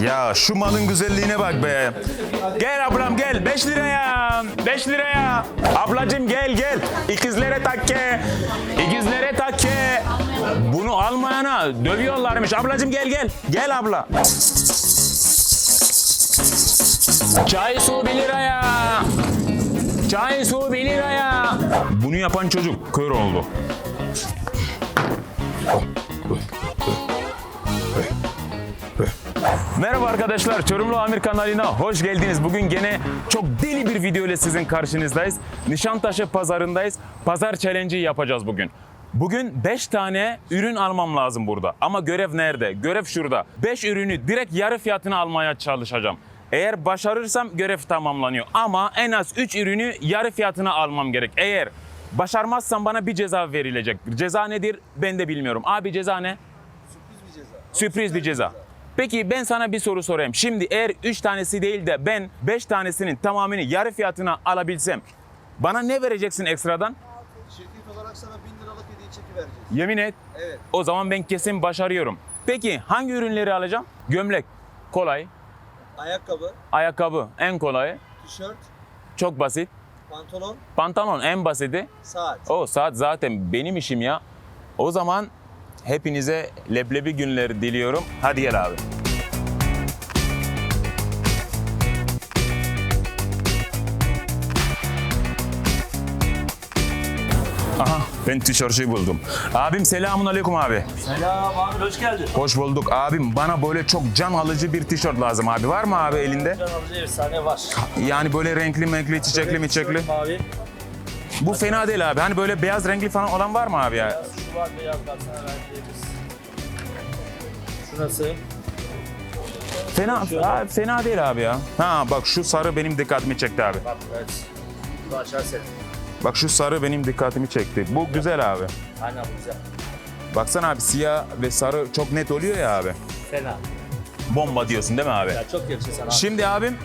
Ya şu malın güzelliğine bak be. Gel ablam gel 5 liraya. 5 liraya. Ablacım gel gel. İkizlere takke. İkizlere takke. Bunu almayana dövüyorlarmış. Ablacım gel gel. Gel abla. Çay su 1 liraya. Çay su 1 liraya. Bunu yapan çocuk kör oldu. Merhaba arkadaşlar, Çorumlu Amir kanalına hoş geldiniz. Bugün gene çok deli bir video ile sizin karşınızdayız. Nişantaşı pazarındayız. Pazar challenge'i yapacağız bugün. Bugün 5 tane ürün almam lazım burada. Ama görev nerede? Görev şurada. 5 ürünü direkt yarı fiyatına almaya çalışacağım. Eğer başarırsam görev tamamlanıyor. Ama en az 3 ürünü yarı fiyatına almam gerek. Eğer başarmazsam bana bir ceza verilecek. Ceza nedir ben de bilmiyorum. Abi ceza ne? Sürpriz bir ceza. Peki ben sana bir soru sorayım. Şimdi eğer 3 tanesi değil de ben 5 tanesinin tamamını yarı fiyatına alabilsem bana ne vereceksin ekstradan? Şirket olarak sana 1000 liralık hediye çeki vereceğiz. Yemin et. Evet. O zaman ben kesin başarıyorum. Peki hangi ürünleri alacağım? Gömlek kolay, Ayakkabı, ayakkabı en kolayı, tişört, çok basit. pantolon, Pantolon en basiti. saat. O saat zaten benim işim ya. O zaman hepinize leblebi günleri diliyorum. Hadi gel abi. Aha ben tişörtü buldum. Abim selamun aleyküm abi. Selam abi hoş geldin. Hoş bulduk abim. Bana böyle çok can alıcı bir tişört lazım abi. Var mı abi elinde? Can alıcı efsane var. Yani böyle renkli menkli, çiçekli miçekli. Mavi. Bu fena değil abi. Hani böyle beyaz renkli falan olan var mı abi ya? Beyaz şu var beyaz baksana verdiğimiz. Şurası. Fena, abi, fena değil abi ya. Ha bak şu sarı benim dikkatimi çekti abi. Bak evet. Bu açar seni. Bak şu sarı benim dikkatimi çekti. Bu güzel abi. Aynen bu güzel. Baksana abi siyah ve sarı çok net oluyor ya abi. Fena. Bomba diyorsun değil mi abi? Ya çok yakışır sana. Şimdi abim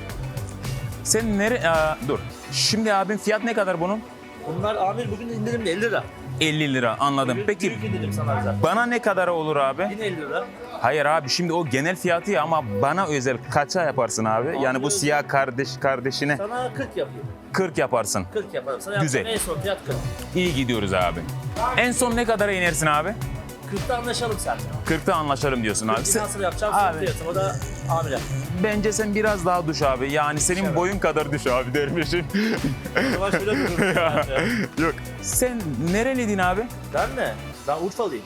sen nere... Aa, dur. Şimdi abim fiyat ne kadar bunun? Bunlar Amir bugün indirimli 50 lira. 50 lira anladım. Bugün Peki Büyük indirim sana güzel. bana ne kadar olur abi? 1050 lira. Hayır abi şimdi o genel fiyatı ya ama bana özel kaça yaparsın abi? Yani bu siyah kardeş kardeşine Sana 40 yapayım. 40 yaparsın. 40 yaparım. Sana Güzel. yaptığım en son fiyat 40. İyi gidiyoruz abi. En son ne kadara inersin abi? 40'ta anlaşalım sen. 40'ta anlaşalım diyorsun abi. Sen- Nasıl yapacağım? Abi. Abi. O da Amir'e. bence sen biraz daha düş abi. Yani senin boyun kadar düş abi dermişim. Zaman şöyle dururuz. Yok. Sen nereliydin abi? ben mi? Ben Urfalıyım.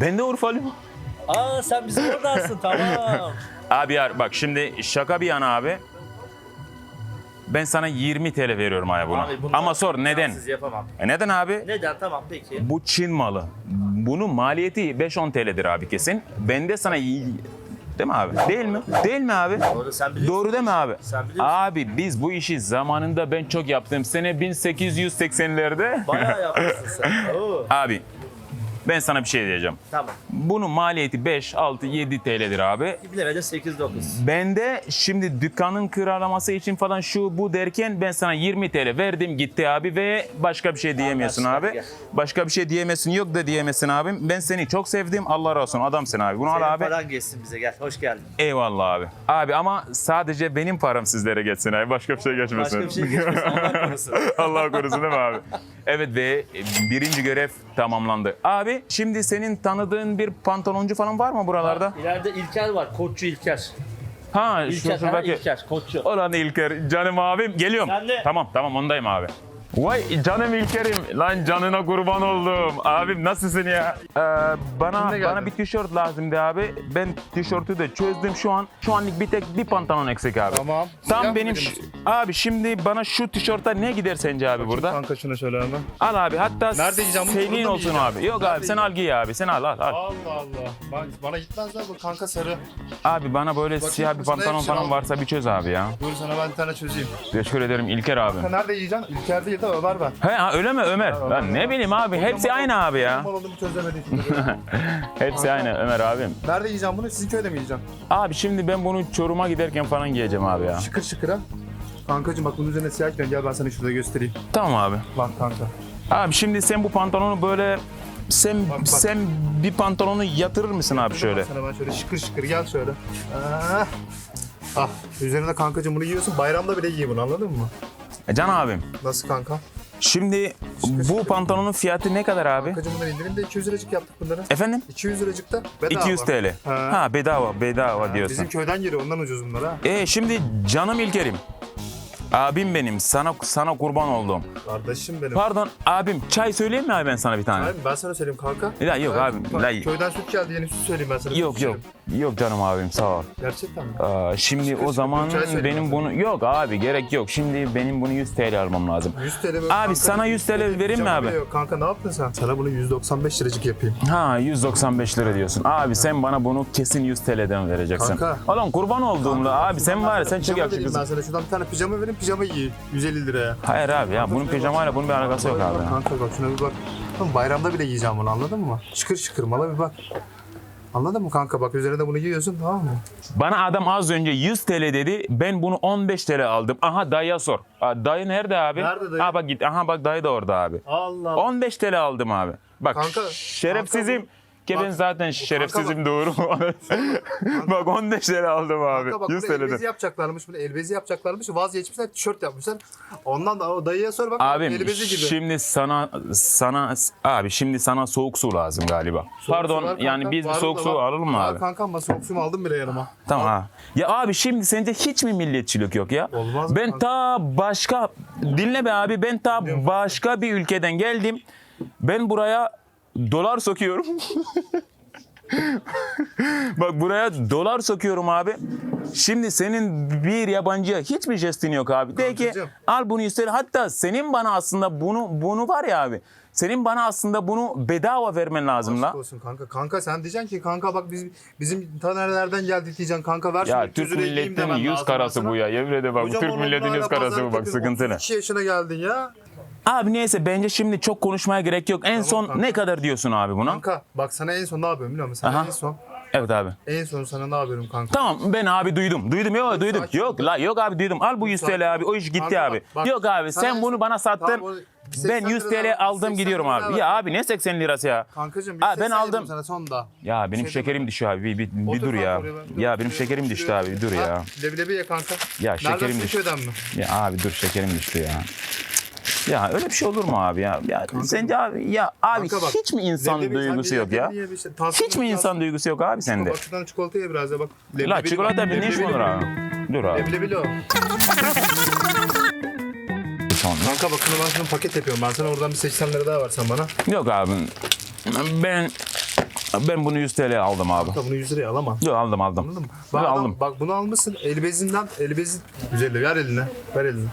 Ben de Urfalıyım. Aa sen bizim oradansın tamam. Abi ya bak şimdi şaka bir yana abi. Ben sana 20 TL veriyorum abi buna. Abi bunlar Ama sor neden? Yapamam. E neden abi? Neden? Tamam peki. Bu Çin malı. Bunun maliyeti 5-10 TL'dir abi kesin. Ben de sana iyi... Değil mi abi? Değil mi? Değil mi abi? Doğru sen biliyorsun. Doğru değil mi abi? Sen biliyorsun. Abi biz bu işi zamanında ben çok yaptım. Sene 1880'lerde. Bayağı yapmışsın sen. Oo. abi ben sana bir şey diyeceğim. Tamam. Bunun maliyeti 5, 6, 7 TL'dir abi. Bilemedin 8-9. Ben de şimdi dükkanın kiralaması için falan şu bu derken ben sana 20 TL verdim gitti abi ve başka bir şey diyemiyorsun abi. gel. Başka bir şey diyemezsin yok da diyemezsin abim. Ben seni çok sevdim Allah razı olsun adamsın abi. Bunu Senin al abi. paran geçsin bize gel. Hoş geldin. Eyvallah abi. Abi ama sadece benim param sizlere geçsin abi. Başka bir şey geçmesin. Başka bir şey geçmesin. Allah korusun. Allah korusun değil mi abi? Evet ve birinci görev tamamlandı. Abi şimdi senin tanıdığın bir pantoloncu falan var mı buralarda? İleride İlker var. Koççu İlker. Ha İlker, ha, şuradaki. İlker. Koççu. Olan İlker canım abim geliyorum. Sen de. Tamam tamam ondayım abi. Vay canım İlker'im. Lan canına kurban oldum. Abim nasılsın ya? Ee, bana bana bir tişört lazımdı abi. Ben tişörtü de çözdüm şu an. Şu anlık bir tek bir pantolon eksik abi. Tamam. Tam Siyah benim mıydı abi şimdi bana şu tişörtte ne gider sence abi burada? Kanka şunu şöyle hemen. Al abi hatta Nerede yiyeceğim bunu? senin mı olsun yiyeceğim? abi. Yok abi sen al giy abi. Sen al al al. Allah Allah. Ben, bana gitmezler bu kanka sarı. Abi bana böyle siyah bir sana pantolon hepsini falan al. varsa bir çöz abi ya. Dur sana ben bir tane çözeyim. Teşekkür ederim İlker abim. Kanka nerede yiyeceksin? İlker değil de Ömer ben. He ha, öyle mi Ömer? Ben ne bileyim abi hepsi aynı abi ya. Mal olduğumu çözemedim şimdi. Hepsi aynı Ömer abim. nerede yiyeceğim bunu? Sizin köyde mi yiyeceğim? Abi şimdi ben bunu Çorum'a giderken falan giyeceğim abi ya. Şıkır şıkır ha. Kankacığım bak bunun üzerine siyah giyiyorsun. Gel ben sana şurada göstereyim. Tamam abi. Bak kanka. Abi şimdi sen bu pantolonu böyle sen Bak, bak. sen bir pantolonu yatırır mısın abi şöyle? Sana ben şöyle şıkır şıkır gel şöyle. Ah. Ah, üzerine kankacığım bunu giyiyorsun. Bayramda bile giy bunu anladın mı? E, Can abim. Nasıl kanka? Şimdi bu pantolonun fiyatı ne kadar abi? Kankacığım bunları indirimde 200 liracık yaptık bunları. Efendim? 200 liracıkta bedava. 200 TL. Ha. Ha bedava bedava diyorsun. Bizim köyden geliyor ondan ucuz bunlar ha. E şimdi canım İlker'im. Abim benim. Sana sana kurban oldum. Kardeşim benim. Pardon abim çay söyleyeyim mi abi ben sana bir tane? Hayır, ben sana söyleyeyim kanka. La yok abim. bak, La, Köyden süt geldi yeni süt söyleyeyim ben sana. yok süt yok. içerim. Yok canım abim sağ ol. Gerçekten mi? Aa, şimdi Şıkır o zaman benim bunu yok abi gerek yok. Şimdi benim bunu 100 TL almam lazım. 100 TL böyle Abi, kanka, sana 100 TL vereyim mi abi? yok. Kanka ne yaptın sen? Sana bunu 195 liracık yapayım. Ha 195 lira diyorsun. Abi sen bana bunu kesin 100 TL'den vereceksin. Kanka. Oğlum kurban olduğumla abi sen var sen çok Pijama vereyim yakışıklısın. Ben sana şuradan bir tane pijama vereyim pijama giy. 150 liraya. Hayır abi ya bunun pijamayla bunun bir alakası yok abi. Kanka bak şuna bir bak. Oğlum bayramda bile giyeceğim bunu anladın mı? Şıkır şıkır mala bir bak. Anladın mı kanka? Bak üzerine bunu giyiyorsun tamam mı? Bana adam az önce 100 TL dedi. Ben bunu 15 TL aldım. Aha dayıya sor. Aa, dayı nerede abi? Nerede dayı? Ha bak git. Aha bak dayı da orada abi. Allah 15 TL aldım abi. Bak Kanka, şerefsizim. kanka Ben bak, zaten şerefsizim doğru mu? bak 15 TL aldım abi. Kanka bak 100 bunu elbezi yapacaklarmış. Bunu elbezi yapacaklarmış. Vazgeçmişler tişört yapmışlar. Ondan da o dayıya sor bak. Abim elbezi gibi. şimdi sana sana abi şimdi sana soğuk su lazım galiba. Soğuk Pardon var yani kanka, biz bir soğuk su alalım mı abi? Kanka ama soğuk suyu aldım bile yanıma. Tamam ha. Ya abi şimdi sence hiç mi milliyetçilik yok ya? Olmaz Ben kanka? ta başka dinle be abi ben ta başka bir ülkeden geldim. Ben buraya dolar sokuyorum. Bak buraya dolar sokuyorum abi. Şimdi senin bir yabancıya hiçbir jestin yok abi. De ki al bunu üstüne. Hatta senin bana aslında bunu bunu var ya abi. Senin bana aslında bunu bedava vermen lazım la. Aşk olsun kanka. Kanka sen diyeceksin ki kanka bak biz bizim ta nerelerden geldik diyeceksin kanka ver Ya şunu, Türk 200 liraya giyeyim milletinin demen yüz lazım karası bu ya. Yemin ederim bak bu Türk milletinin oğlum yüz karası bu bak yapıyorsun. sıkıntı ne? 32 yaşına geldin ya. Abi neyse bence şimdi çok konuşmaya gerek yok. En son kanka. ne kadar diyorsun abi buna? Kanka bak sana en son ne yapıyorum biliyor musun? Sana Aha. en son Evet abi. en son sana ne yapıyorum kanka? Tamam ben abi duydum. Duydum yok duydum. sakin Yok ol. la yok abi duydum. Al bu 100 sakin TL abi. O iş gitti Kanka abi. bak, yok abi Sana sen en bunu son- bana sattın. Tamam, o 80 ben 100 lira TL aldım 80 gidiyorum lira abi. ver. Ya abi ne 80 lirası ya? Kankacığım Aa, bir ben aldım. sana sonda. Ya benim Şey şekerim düşüyor abi. Bir, bir, bir Otur dur kanka ya. oraya ben- Ya benim şekerim düştü abi. Bir dur Ha, ya. Leblebi ye kanka. Ya şekerim düştü. mi? Ya abi dur şekerim düştü ya. Ya öyle bir şey olur mu abi ya? Ya sence abi ya abi Kanka bak, hiç mi insan leblebi- duygusu sen yok ya? leblebi ye, işte tansiyonun Hiç mi insan duygusu yok abi sende? Bak şuradan çikolata ye biraz ya bak. La Leblebili çikolata bir ne iş mi leblebili olur abi? Dur abi. Leblebili o. Sonra. Kanka bak şunu ben şunu paket yapıyorum. Ben sana oradan bir 80 lira daha versen bana. Yok abi. Ben ben bunu 100 TL aldım abi. Kanka bunu 100 liraya alamam. Yok aldım aldım. Anladın mı? Bak, adam- aldım. bak bunu almışsın. Elbezinden, elbezi 150 ver eline. Ver eline.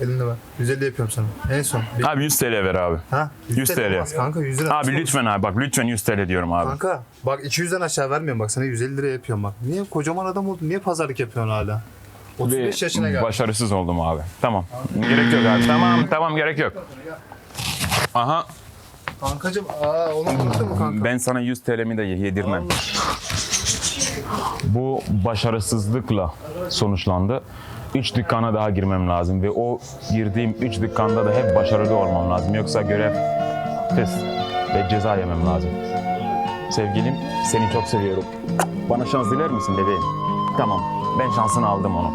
Eline ver. 150 yapıyorum sana. En son. Bir- Abi 100 TL ver abi. ha? 100 TL. olmaz Kanka 100 lira. Abi lütfen abi bak lütfen 100 TL diyorum abi. Kanka bak 200'den aşağı vermiyorum bak sana 150 lira yapıyorum bak. Niye kocaman adam oldun? Niye pazarlık yapıyorsun hala? 35 Bir yaşına geldin. Başarısız oldum abi. Tamam. Gerek yok abi. Tamam tamam gerek yok. Aha Kankacım aa onu unuttun mu kanka? ben sana 100 TL'mi de yedirmem. Bu başarısızlıkla sonuçlandı. 3 dükkana daha girmem lazım ve o girdiğim 3 dükkanda da hep başarılı olmam lazım. Yoksa görev test ve ceza yemem lazım. Sevgilim seni çok seviyorum. Bana şans diler misin bebeğim? Tamam ben şansını aldım onu.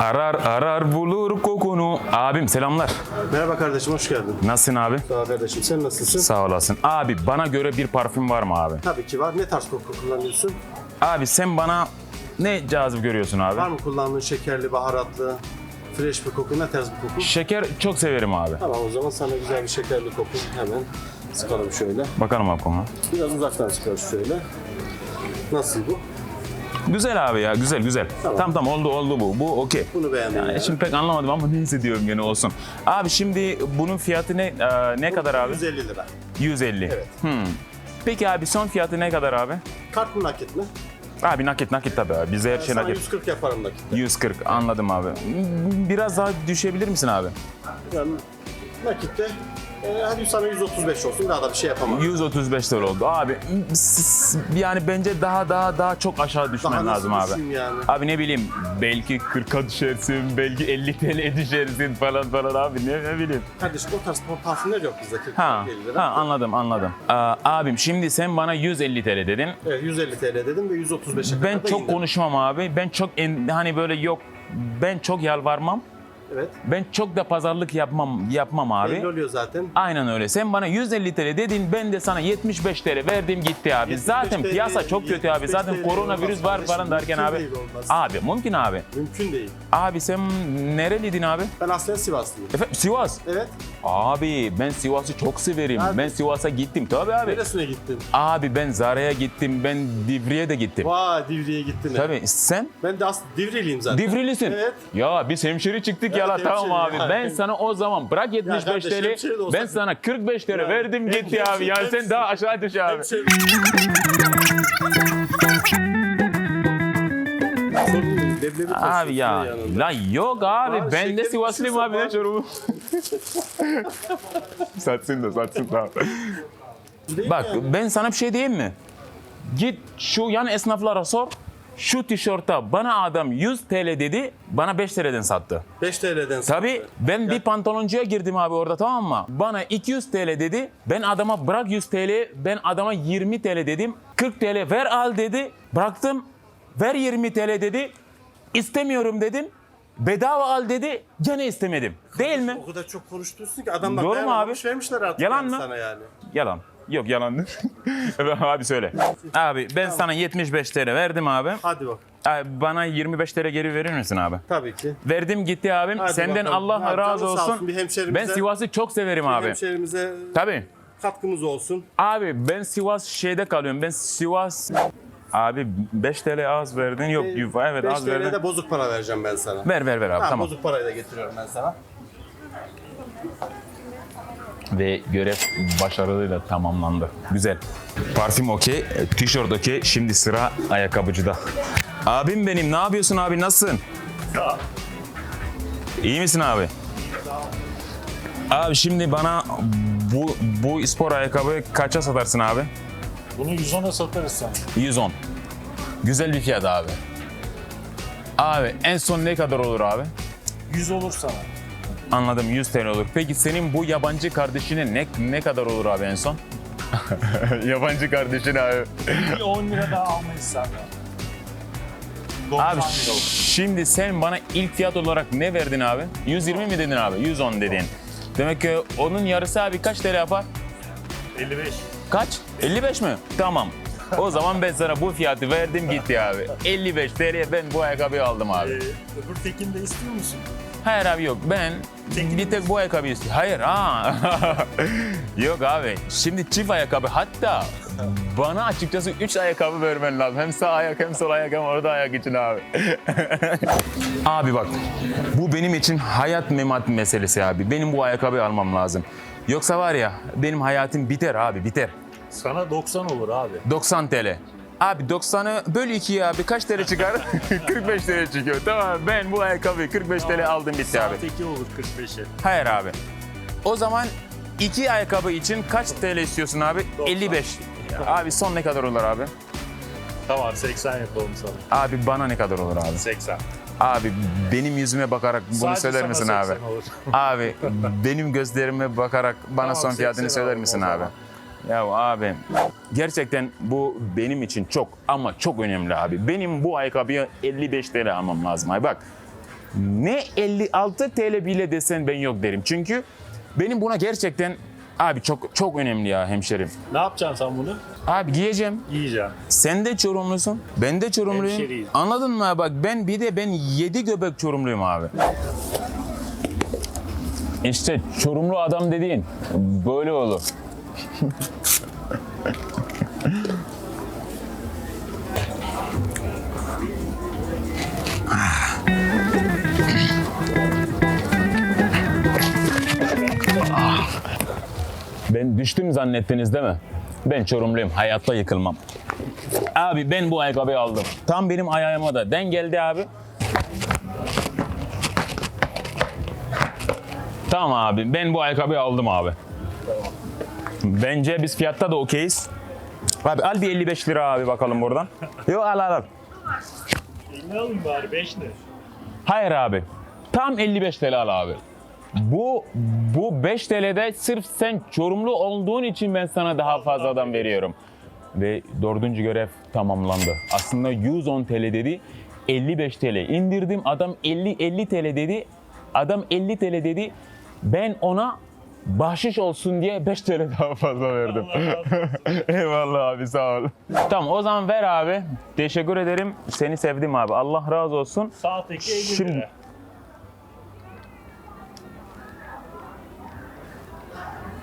Arar arar bulur kokunu. Abim selamlar. Merhaba kardeşim, hoş geldin. Nasılsın abi? Sağ ol kardeşim, sen nasılsın? Sağ olasın. Abi bana göre bir parfüm var mı abi? Tabii ki var. Ne tarz koku kullanıyorsun? Abi sen bana ne cazip görüyorsun abi? Var mı kullandığın şekerli, baharatlı, fresh bir koku? Ne tarz bir koku? Şeker çok severim abi. Tamam o zaman sana güzel bir şekerli koku hemen sıkalım şöyle. Bakalım abi konu. Biraz uzaktan sıkarız şöyle. Nasıl bu? Güzel abi ya güzel güzel. Tamam Tamam. oldu oldu bu. Bu okey. Bunu beğendim. Yani ya. şimdi pek anlamadım ama neyse diyorum gene olsun. Abi şimdi bunun fiyatı ne e, ne kadar abi? 150 lira. 150. Evet. Hmm. Peki abi son fiyatı ne kadar abi? Kart mı nakit mi? Abi nakit nakit tabii abi. Bize her şey Sana nakit. 140 yaparım nakit. 140 anladım abi. Biraz daha düşebilir misin abi? Yani nakitte Ee, hadi sana 135 olsun daha da bir şey yapamam. 135 lira oldu. Abi s- yani bence daha daha daha çok aşağı düşmen Daha lazım abi. yani? Abi ne bileyim belki 40'a düşersin, belki 50 TL düşersin falan falan abi ne, ne bileyim. Kardeşim o tarz parfümler yok bizde. 40 Ha, 50 lira. ha anladım anladım. Aa, abim şimdi sen bana 150 TL dedin. Evet 150 TL dedim ve 135'e kadar Ben da çok indim. konuşmam abi. Ben çok en- hani böyle yok ben çok yalvarmam. Evet. Ben çok da pazarlık yapmam yapmam abi. Belli oluyor zaten. Aynen öyle. Sen bana 150 TL dedin, ben de sana 75 TL verdim gitti abi. 75 Zaten TL, piyasa çok kötü abi. 75 Zaten koronavirüs var falan derken abi. olmaz. Abi mümkün abi. Mümkün değil. Abi sen nereliydin abi? Ben aslında Sivaslıyım. Efendim Sivas. Evet. Abi ben Sivas'ı çok severim. Abi. Ben Sivas'a gittim tabii abi. Neresine gittin? Abi ben Zara'ya gittim, ben Divri'ye de gittim. Vay Divri'ye gittin. Tabii sen Ben de aslında Divriliyim zaten. Divrilisin. Evet. Ya biz hemşeri çıktık ya la Evet, tamam abi. hemşeri Ben ya. sana o zaman bırak 75 kardeş, hemşeri de TL. olsak- Ben sana 45 TL Ya, verdim gitti abi. hemşeri, Yani sen hemşeri. daha aşağı düş abi. Hemşeri- Sorun değil, leblebi Abi ya. yanında. La yok abi. Var, ben de şekerin Sivaslıyım abi ne var. çorumu. satsın da satsın. Değil Bak yani. ben sana bir şey diyeyim mi? Git şu yan esnaflara sor. Şu tişörte bana adam 100 TL dedi, bana 5 TL'den sattı. 5 TL'den Tabii ben bir pantoloncuya girdim abi orada tamam mı? Bana 200 TL dedi. Ben adama bırak 100 TL, ben adama 20 TL dedim. 40 TL ver al dedi. Bıraktım. Ver 20 TL dedi. İstemiyorum dedim. Bedava al dedi. Gene istemedim. Değil mi? O kadar çok konuştuyorsun ki adamlar Doğru mu abi? vermişler artık Yalan yani mı? sana yani. Yalan. Yok yalandır. abi söyle. Abi ben sana 75 TL verdim abi. Hadi bak. Abi, Bana 25 TL geri verir misin abi? Tabii ki. Verdim gitti abim. Hadi Senden bakalım. Allah Hadi razı canın sağ olsun. olsun. Bir hemşerimize- Ben Sivas'ı çok severim abi. Hemşehrimize Tabii. katkımız olsun. Abi ben Sivas şeyde kalıyorum. Ben Sivas Abi 5 TL az verdin. Yok yuva evet 5 az verdin. TL'de bozuk para vereceğim ben sana. Ver ver ver abi Tamam, tamam. Bozuk parayı da getiriyorum ben sana. Ve görev başarılıyla tamamlandı. Güzel. Parfüm okey, tişört okey. Şimdi sıra ayakkabıcıda. Abim benim ne yapıyorsun abi nasılsın? İyi misin abi? Abi şimdi bana bu bu spor ayakkabı kaça satarsın abi? Bunu 110'a satarız sana. 110. Güzel bir fiyat abi. Abi en son ne kadar olur abi? 100 olur sana. Anladım 100 TL olur. Peki senin bu yabancı kardeşine ne ne kadar olur abi en son? yabancı kardeşin abi. Bir 10 lira daha almayız senden. 90 Abi lira olur. şimdi sen bana ilk fiyat olarak ne verdin abi? 120 mi dedin abi? 110 dedin. Demek ki onun yarısı abi kaç TL yapar? 55. Kaç? 55 mi? Tamam. O zaman ben sana bu fiyatı verdim gitti abi. 55 TL'ye ben bu ayakkabıyı aldım abi. Ee, öbür tekini de istiyor musun? Hayır abi yok. Ben bir tek bu ayakkabı istiyorum. Hayır ha. yok abi. Şimdi çift ayakkabı. Hatta bana açıkçası 3 ayakkabı vermen lazım. Hem sağ ayak hem sol ayak hem orada ayak için abi. abi bak. Bu benim için hayat memat meselesi abi. Benim bu ayakkabıyı almam lazım. Yoksa var ya benim hayatım biter abi biter. Sana 90 olur abi. 90 TL. Abi 90'ı böl 2'ye abi kaç TL çıkar? 45 TL çıkıyor. Tamam ben bu ayakkabıyı 45 TL aldım bitti abi. Saat 2 olur 45'e. Hayır abi. O zaman iki ayakkabı için kaç TL istiyorsun abi? 55. Abi son ne kadar olur abi? Tamam 80 yapalım sana. Abi bana ne kadar olur abi? 80. Abi benim yüzüme bakarak bunu Sadece söyler sana misin abi? 80 olur. Abi benim gözlerime bakarak bana Tamam, son fiyatını 80 söyler misin abi? zaman. Ya abi gerçekten bu benim için çok ama çok önemli abi. Benim bu ayakkabıya 55 TL almam lazım abi. Bak ne 56 TL bile desen ben yok derim. Çünkü benim buna gerçekten abi çok çok önemli ya hemşerim. Ne yapacaksın sen bunu? Abi giyeceğim. Yiyeceksin. Sen de Çorumlusun. Ben de Çorumluyum. Hemşeriyiz. Anladın mı? Bak ben bir de ben 7 göbek Çorumluyum abi. İşte Çorumlu adam dediğin böyle olur. Ben düştüm zannettiniz değil mi? Ben Çorumluyum. Hayatta yıkılmam. Abi ben bu ayakkabıyı aldım. Tam benim ayağıma da den geldi abi. Tamam abi ben bu ayakkabıyı aldım abi. Bence biz fiyatta da okeyiz. Abi al bir 55 lira abi bakalım buradan. Yok al al al. Ne alayım bari 5 ne? Hayır abi. Tam 55 TL al abi. Bu bu 5 TL'de sırf sen Çorumlu olduğun için ben sana daha fazladan veriyorum. Ve dördüncü görev tamamlandı. Aslında 110 TL dedi. 55 TL indirdim. Adam 50 50 TL dedi. Adam 50 TL dedi. Ben ona bahşiş olsun diye 5 TL daha fazla verdim. Eyvallah abi sağ ol. Tamam o zaman ver abi. Teşekkür ederim. Seni sevdim abi. Allah razı olsun. Sağdaki 50 Şimdi- lira.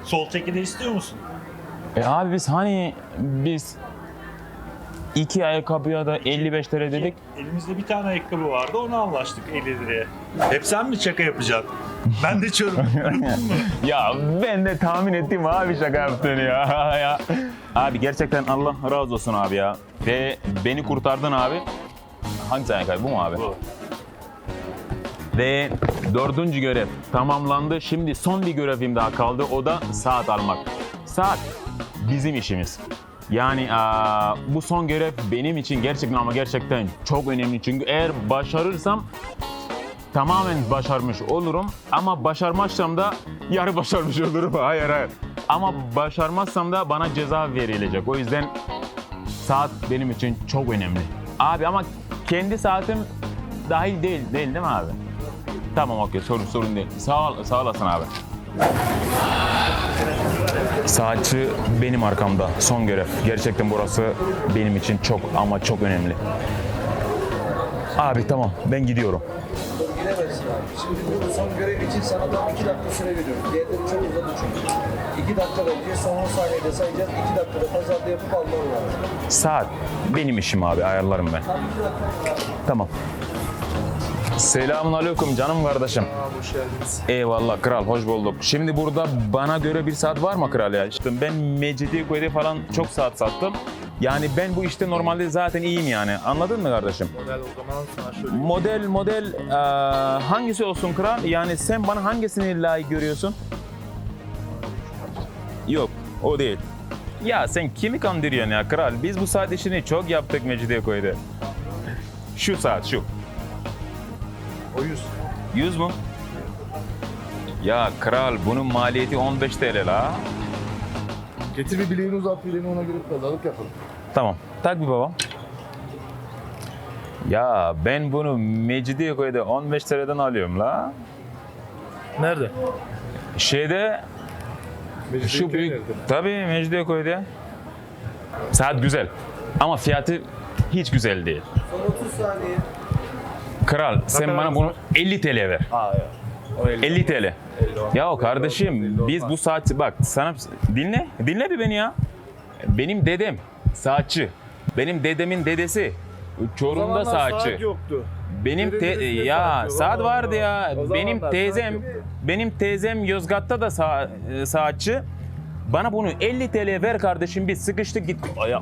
Sol tekini istiyor musun? E abi biz hani biz iki ayakkabıya da 55 TL dedik. Elimizde bir tane ayakkabı vardı onu anlaştık 50 liraya. Hep sen mi şaka yapacaksın? Ben de çorum. Ya ben de tahmin ettim abi şaka yaptığını ya. ya. Abi gerçekten Allah razı olsun abi ya. Ve beni kurtardın abi. Hangi ayakkabı bu mu abi? Bu. Ve dördüncü görev tamamlandı. Şimdi son bir görevim daha kaldı. O da saat almak. Saat bizim işimiz. Yani aa, bu son görev benim için gerçekten ama gerçekten çok önemli. Çünkü eğer başarırsam tamamen başarmış olurum. Ama başarmazsam da yarı başarmış olurum. Hayır hayır. Ama başarmazsam da bana ceza verilecek. O yüzden saat benim için çok önemli. Abi ama kendi saatim dahil değil, değil değil mi abi? Tamam okey sorun sorun değil. Sağ, ol, sağ olasın abi. Saatçi benim arkamda. Son görev. Gerçekten burası benim için çok ama çok önemli. Abi tamam ben gidiyorum. Gidemezsin abi. Şimdi bu son görev için sana tam 2 dakika süre veriyorum. Diğerleri çok uzadı çünkü. 2 dakika vereceğiz, son 10 saniyede sayacağız. 2 dakikada pazarda yapıp alman lazım. Saat benim işim abi ayarlarım ben. Tamam. Selamun aleyküm canım kardeşim. hoş geldiniz. Eyvallah kral hoş bulduk. Şimdi burada bana göre bir saat var mı kral ya? İşte ben Mecidiyeköy'de falan çok saat sattım. Yani ben bu işte normalde zaten iyiyim yani. Anladın mı kardeşim? Model o zaman sana şöyle Model model eee, hangisi olsun kral? Yani sen bana hangisini layık görüyorsun? Yok o değil. Ya sen kimi kandırıyorsun ya kral? Biz bu saat işini çok yaptık Mecidiyeköy'de. Şu saat şu. O 100. 100 mu? Ya kral bunun maliyeti 15 TL la. Getir bir bileğini uzat bileğini ona göre pazarlık yapalım. Tamam. Tak bir babam. Ya ben bunu Mecidiyeköy'de 15 TL'den alıyorum la. Nerede? Şeyde şu büyük tabii Mecidiyeköy'de. Saat güzel ama fiyatı hiç güzel değil. Son 30 saniye. Kral sen bana bunu 50 TL ver. Aa ya. O 50. 50 TL. Ya kardeşim biz bu saati bak sana dinle dinle bir beni ya. Benim dedem saatçi. Benim dedemin dedesi Çorum'da saatçi. yoktu. Benim te- ya saat Allah vardı ya. O Benim teyzem saat benim teyzem Yozgat'ta da sa- e, saatçi. Bana bunu 50 TL ver kardeşim biz sıkıştık gittik. Ya.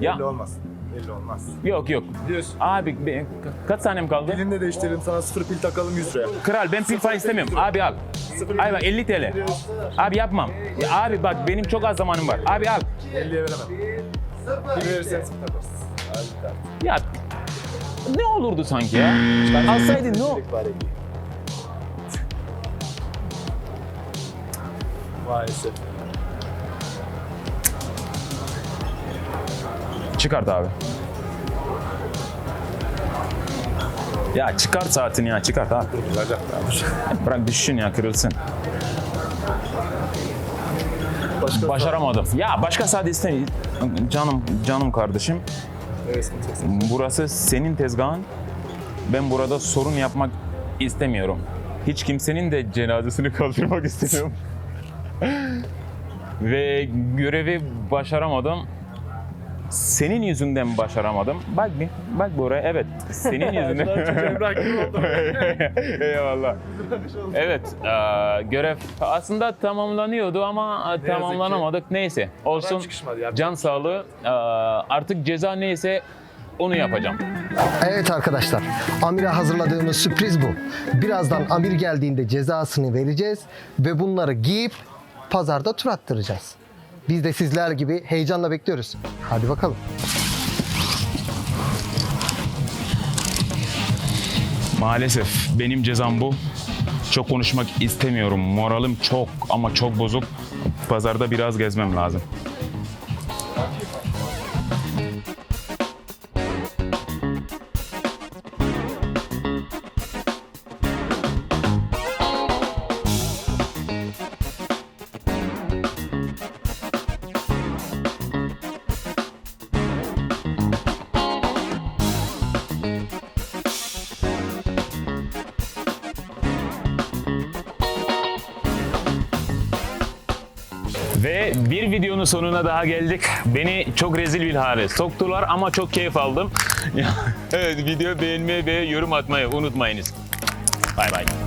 Ya. 50 olmaz. 50 olmaz. yok yok. Diyorsun. Abi be- kaç tanem kaldı? Dilini de değiştirelim sana sıfır pil takalım 100 liraya. Kral ben pil falan istemiyorum. Abi al. Abi bak 50 TL. Abi yapmam. Ya abi bak benim çok az zamanım var. Abi al. 50'ye veremem. Pil verirsen sıfır takarız. Ya ne olurdu sanki ya? Alsaydın ne o? Maalesef. Çıkart abi. Ya çıkart saatini ya çıkart ha. Olacak Bırak düşsün ya kırılsın. Başka Başaramadım. Ya başka saat istemiyorum. Canım canım kardeşim. Burası senin tezgahın. Ben burada sorun yapmak istemiyorum. Hiç kimsenin de cenazesini kaldırmak istemiyorum. Ve görevi başaramadım. Senin yüzünden başaramadım. Bak bir, bak buraya. Evet, senin yüzünden. Eyvallah. Evet, eee, görev aslında tamamlanıyordu ama e, tamamlanamadık. Neyse, olsun. Can sağlığı. eee, artık ceza neyse onu yapacağım. Evet arkadaşlar, Amir'e hazırladığımız sürpriz bu. Birazdan Amir geldiğinde cezasını vereceğiz ve bunları giyip pazarda tur attıracağız. Biz de sizler gibi heyecanla bekliyoruz. Hadi bakalım. Maalesef benim cezam bu. Çok konuşmak istemiyorum. Moralim çok ama çok bozuk. Pazarda biraz gezmem lazım. Bir videonun sonuna daha geldik. Beni çok rezil bir hale soktular ama çok keyif aldım. evet video beğenmeyi ve yorum atmayı unutmayınız. Bay bay.